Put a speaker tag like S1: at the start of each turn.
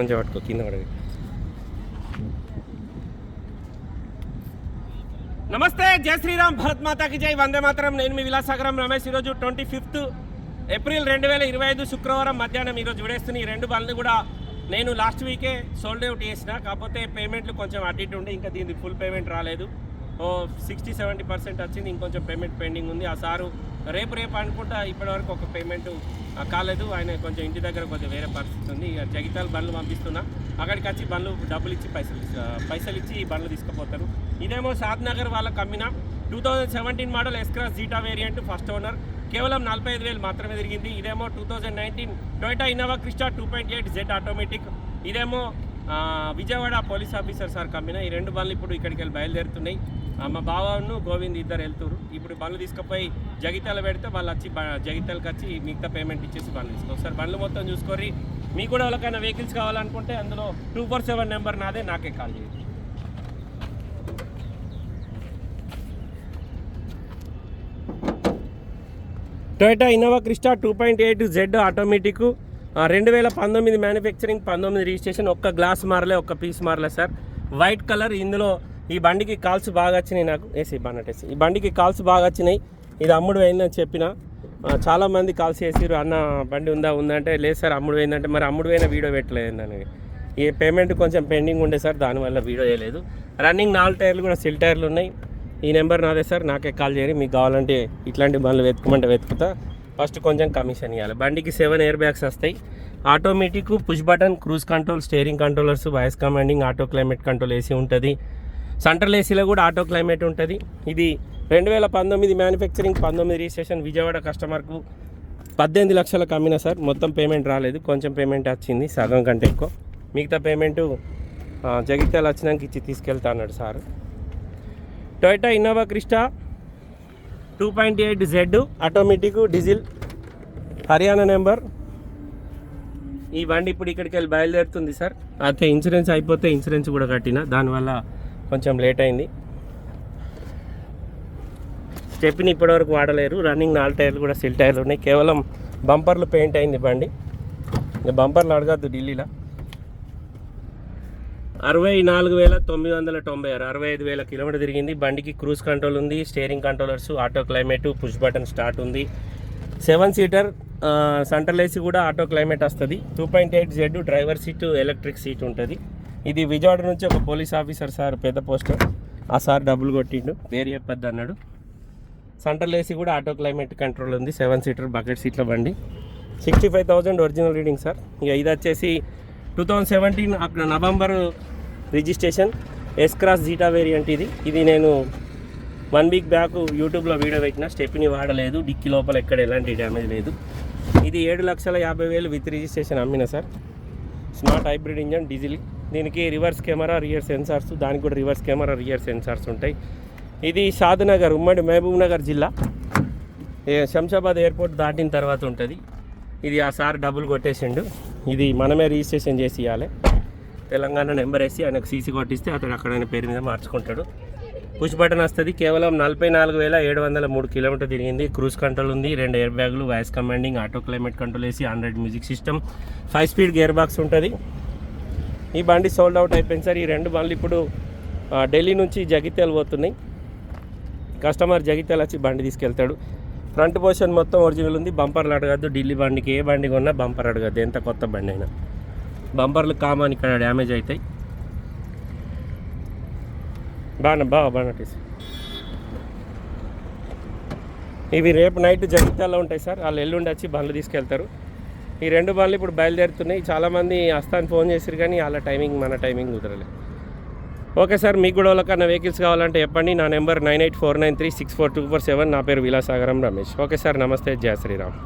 S1: మంచిగా పట్టుకో కింద పడవి నమస్తే జై శ్రీరామ్ భరత్ మాతాకి జై. వందే మాత్రం. నేను మీ విలాసాగరం రమేష్. ఈరోజు ట్వంటీ ఫిఫ్త్ ఏప్రిల్ రెండు వేల ఇరవై ఐదు శుక్రవారం మధ్యాహ్నం ఈరోజు విడేస్తున్న ఈ రెండు బండ్లు కూడా నేను లాస్ట్ వీకే సోల్డ్ అవుట్ చేసిన. కాకపోతే పేమెంట్లు కొంచెం అటు ఇటు ఉండి. ఇంకా దీనికి ఫుల్ పేమెంట్ రాలేదు. ఓ సిక్స్టీ సెవెంటీ పర్సెంట్ వచ్చింది. ఇంకొంచెం పేమెంట్ పెండింగ్ ఉంది. ఆ సారు రేపు రేపు అనుకుంటా ఇప్పటివరకు ఒక పేమెంట్ కాలేదు. ఆయన కొంచెం ఇంటి దగ్గర కొంచెం వేరే పరిస్థితి ఉంది. ఇక జగితాలు బండ్లు పంపిస్తున్నా. అక్కడికి వచ్చి బండ్లు డబ్బులు ఇచ్చి పైసలు పైసలు ఇచ్చి ఈ బండ్లు తీసుకుపోతారు. ఇదేమో సాద్ నగర్ వాళ్ళకి అమ్మిన. Two thousand seventeen model S Cross Zeta variant first owner కేవలం నలభై ఐదు వేలు మాత్రమే తిరిగింది. ఇదేమో two thousand nineteen Toyota Innova Crysta two point eight Z automatic ఇదేమో విజయవాడ పోలీస్ ఆఫీసర్ సార్ కమ్మిన ఈ రెండు బండ్లు ఇప్పుడు ఇక్కడికి వెళ్ళి బయలుదేరుతున్నాయి. మా బావను గోవింద్ ఇద్దరు వెళ్తారు ఇప్పుడు బండ్లు తీసుకుపోయి జగిత్యాల పెడితే వాళ్ళు వచ్చి జగిత్యాలకు వచ్చి మిగతా పేమెంట్ ఇచ్చేసి బండ్లు తీసుకో ఒకసారి బండ్లు మొత్తం చూసుకొని మీకు కూడా ఎవరికైనా వెహికల్స్ కావాలనుకుంటే అందులో టూ ఫోర్ సెవెన్ నెంబర్ నాదే నాకే కాల్ చేయండి Toyota Innova Crysta two point eight Z automatic రెండు వేల పంతొమ్మిది మ్యానుఫ్యాక్చరింగ్ పంతొమ్మిది రిజిస్ట్రేషన్ ఒక్క గ్లాస్ మారలే ఒక్క పీస్ మారలే సార్ వైట్ కలర్ ఇందులో ఈ బండికి కాల్స్ బాగా వచ్చినాయి నాకు. ఏసీ బాన్నట్టేసి ఈ బండికి కాల్స్ బాగా వచ్చినాయి. ఇది అమ్ముడు అయిందని చెప్పిన. చాలామంది కాల్స్ చేసిరు అన్న బండి ఉందా ఉందంటే లేదు సార్ అమ్ముడు పోయిందంటే మరి అమ్ముడు పోయిన వీడియో పెట్టలేదు ఈ పేమెంట్ కొంచెం పెండింగ్ ఉండే సార్ దానివల్ల వీడియో చేయలేదు. రన్నింగ్ నాలుగు టైర్లు కూడా సిల్ టైర్లు ఉన్నాయి. ఈ నెంబర్ నాదే సార్ నాకే కాల్ చేయరు. మీకు కావాలంటే ఇట్లాంటి బండ్లు వెతుకమంటే వెతుకుతా. ఫస్ట్ కొంచెం కమిషన్ ఇవ్వాలి బండికి సెవెన్ ఎయిర్ బ్యాగ్స్ వస్తాయి. Automatic push button cruise control steering controllers voice commanding auto climate control AC ఉంటుంది. సెంట్రల్ ఏసీలో కూడా ఆటో క్లైమేట్ ఉంటుంది. ఇది రెండు వేల పంతొమ్మిది మ్యానుఫ్యాక్చరింగ్ పంతొమ్మిది రిజిస్ట్రేషన్ విజయవాడ కస్టమర్కు పద్దెనిమిది లక్షలకు అమ్మిన సార్. మొత్తం పేమెంట్ రాలేదు. కొంచెం పేమెంట్ వచ్చింది సగం కంటే ఎక్కువ. మిగతా పేమెంటు జగిత్యాల వచ్చినాక ఇచ్చి తీసుకెళ్తా అన్నాడు sir. Toyota Innova Crysta two point eight Z automatic diesel Haryana number. ఈ బండి ఇప్పుడు ఇక్కడికి వెళ్ళి బయలుదేరుతుంది సార్. అయితే ఇన్సూరెన్స్ అయిపోతే ఇన్సూరెన్స్ కూడా కట్టిన. దానివల్ల కొంచెం లేట్ అయింది. స్టెప్ని ఇప్పటివరకు వాడలేరు. రన్నింగ్ నాలుగు టైర్లు కూడా సిల్ టైర్లు ఉన్నాయి. కేవలం బంపర్లు పెయింట్ అయింది బండి. ఇంకా బంపర్లు అడగద్దు ఢిల్లీలో. అరవై నాలుగు వేల తొమ్మిది వందల తొంభై ఆరు. అరవై ఐదు వేల కిలోమీటర్ తిరిగింది. బండికి క్రూజ్ కంట్రోల్ ఉంది steering controllers auto climate push button start ఉంది. సెవెన్ సీటర్ సెంట్రల్ ఏసీ కూడా ఆటో క్లైమేట్ వస్తుంది. Two point eight Z driver seat electric seat ఉంటుంది. ఇది విజయవాడ నుంచి ఒక పోలీస్ ఆఫీసర్ సార్ పెద్ద పోస్టర్ ఆ సార్ డబ్బులు కొట్టిండు. పేరు చెప్పద్దు అన్నాడు. సెంట్రల్ ఏసీ కూడా ఆటో క్లైమేట్ కంట్రోల్ ఉంది. సెవెన్ సీటర్ బకెట్ సీట్ల బండి. Sixty five thousand original reading sir. ఇక ఇది వచ్చేసి టూ థౌజండ్ సెవెంటీన్ అక్కడ November registration S cross Zeta variant ఇది. ఇది నేను వన్ వీక్ బ్యాక్ యూట్యూబ్లో వీడియో పెట్టిన. స్టెప్ని వాడలేదు. డిక్కీ లోపల ఎక్కడ ఎలాంటి డ్యామేజ్ లేదు. ఇది ఏడు లక్షల యాభై వేలు విత్ రిజిస్ట్రేషన్ అమ్మిన sir. Smart hybrid engine diesel. దీనికి రివర్స్ కెమెరా రియర్ సెన్సార్స్ దానికి కూడా రివర్స్ కెమెరా రియర్ సెన్సార్స్ ఉంటాయి. ఇది షాద్నగర్ ఉమ్మడి మహబూబ్ నగర్ జిల్లా. శంషాబాద్ ఎయిర్పోర్ట్ దాటిన తర్వాత ఉంటుంది. ఇది ఆ సార్ డబ్బులు కొట్టేసిండు. ఇది మనమే రిజిస్ట్రేషన్ చేసి ఇవ్వాలి తెలంగాణ నెంబర్ వేసి ఆయనకు సీసీ కొట్టిస్తే అతను అక్కడ ఆయన పేరు మీద మార్చుకుంటాడు. పుష్ బటన్ వస్తుంది. కేవలం నలభై నాలుగు వేల ఏడు వందల మూడు కిలోమీటర్ తిరిగింది. క్రూజ్ కంట్రోల్ ఉంది. రెండు ఎయిర్ బ్యాగులు voice commanding auto climate control వేసి Android music system. Five speed gear box ఉంటుంది. ఈ బండి సోల్డ్ అవుట్ అయిపోయింది సార్. ఈ రెండు బండ్లు ఇప్పుడు ఢిల్లీ నుంచి జగిత్యాల పోతున్నాయి. కస్టమర్ జగిత్యాల వచ్చి బండి తీసుకెళ్తాడు. ఫ్రంట్ పోర్షన్ మొత్తం ఒరిజినల్ ఉంది. బంపర్లు అడగద్దు. ఢిల్లీ బండికి ఏ బండి కొన్నా బంపర్ అడగద్దు. ఎంత కొత్త బండి అయినా. బంపర్లు కామన్ ఇక్కడ డ్యామేజ్ అవుతాయి బాగా బాగా బాగా ఇవి రేపు నైట్ జగిత్యాల్లో ఉంటాయి సార్. వాళ్ళు ఎల్లుండి వచ్చి బండ్లు తీసుకెళ్తారు. ఈ రెండు బండ్లు ఇప్పుడు బయలుదేరుతున్నాయి. చాలామంది వస్తాను ఫోన్ చేశారు కానీ వాళ్ళ టైమింగ్ మన టైమింగ్ కుదరలేదు ఓకే సార్ మీకు కూడా వాళ్ళకన్నా వెహికల్స్ కావాలంటే చెప్పండి. నా number nine eight four nine three six four two four seven. నా పేరు విలాసాగరం రమేష్. ఓకే సార్ నమస్తే. జయ శ్రీరామ్.